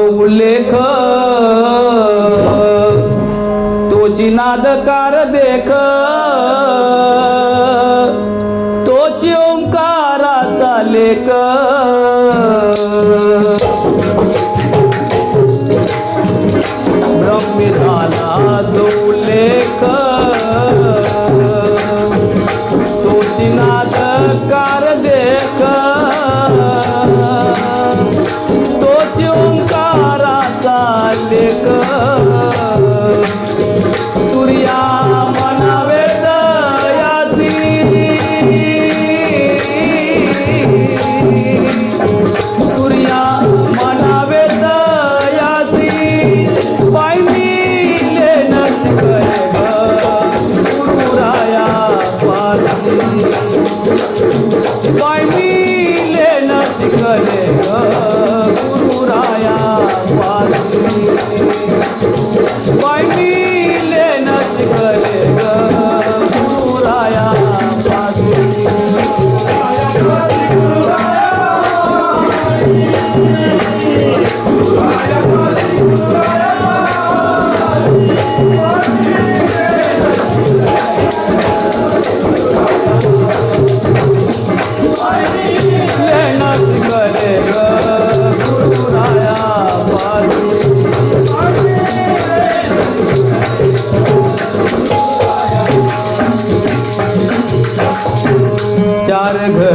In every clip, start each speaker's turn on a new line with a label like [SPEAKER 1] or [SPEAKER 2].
[SPEAKER 1] जो उल्लेख। तोची नादकार देख। तोची ओंकाराचा लेख। ब्रह्मी झाला जो उल्लेख। तोची नादकार देख। तोची ओंकाराचा लेख तुर्या म्हणावे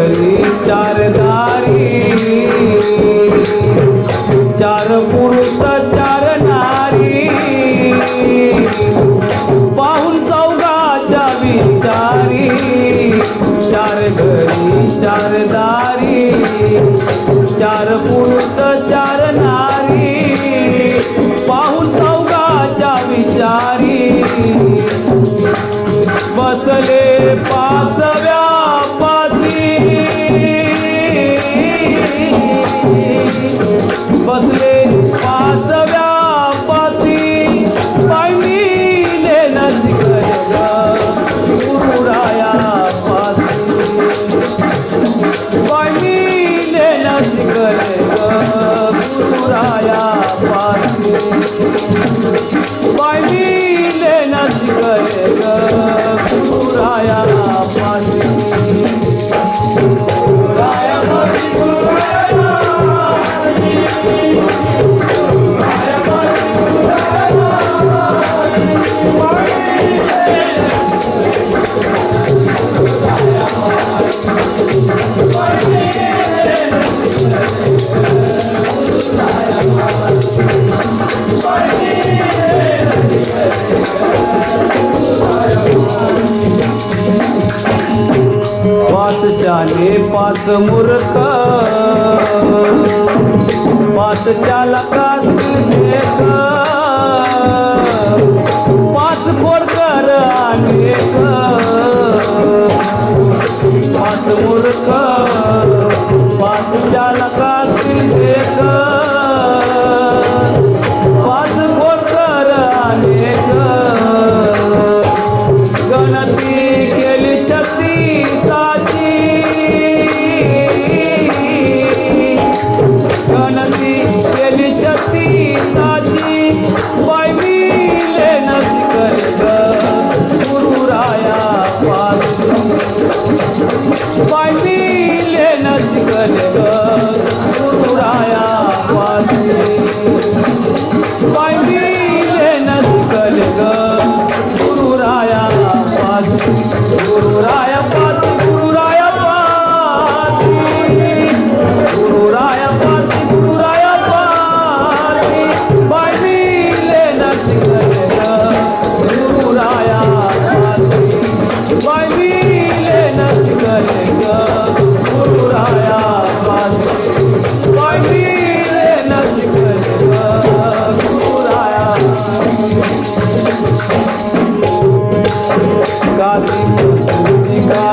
[SPEAKER 1] घरी चार दारी चार पुरुष चार नारी. पाहून चौघाच्या विचारी. चार घरी चार दारी. चार पुरुष चार नारी. पाहिजे नदी गुरुराया पाच शाले पाच मूर्ख. पाच चालकातील एक. पाच खोडकर अनेक. पाच मूर्ख. पाच चालकातील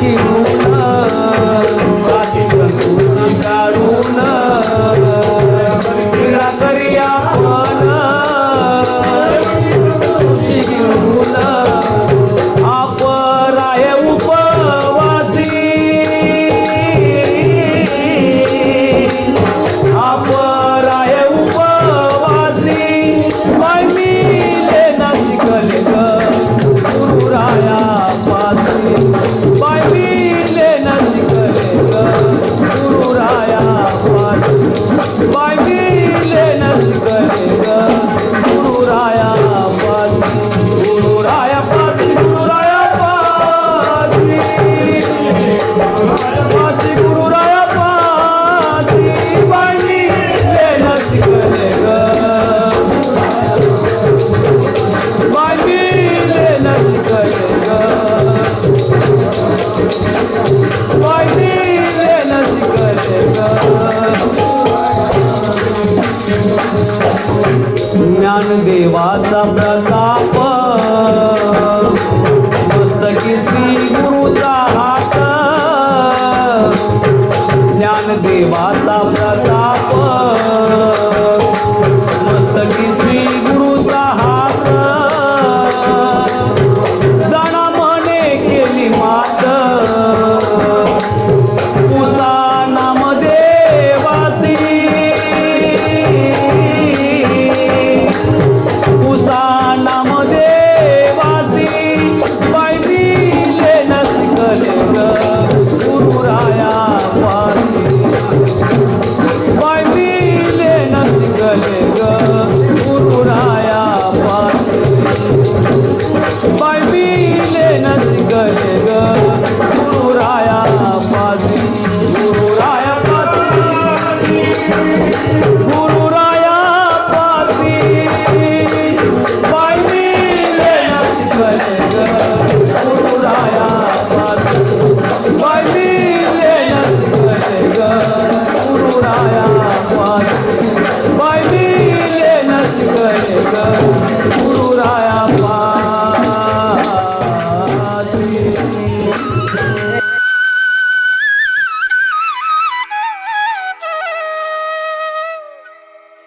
[SPEAKER 1] Thank you. ज्ञानदेवाचा प्रताप. पुस्तकी श्री गुरुचा हात ज्ञानदेवाचा प्रताप.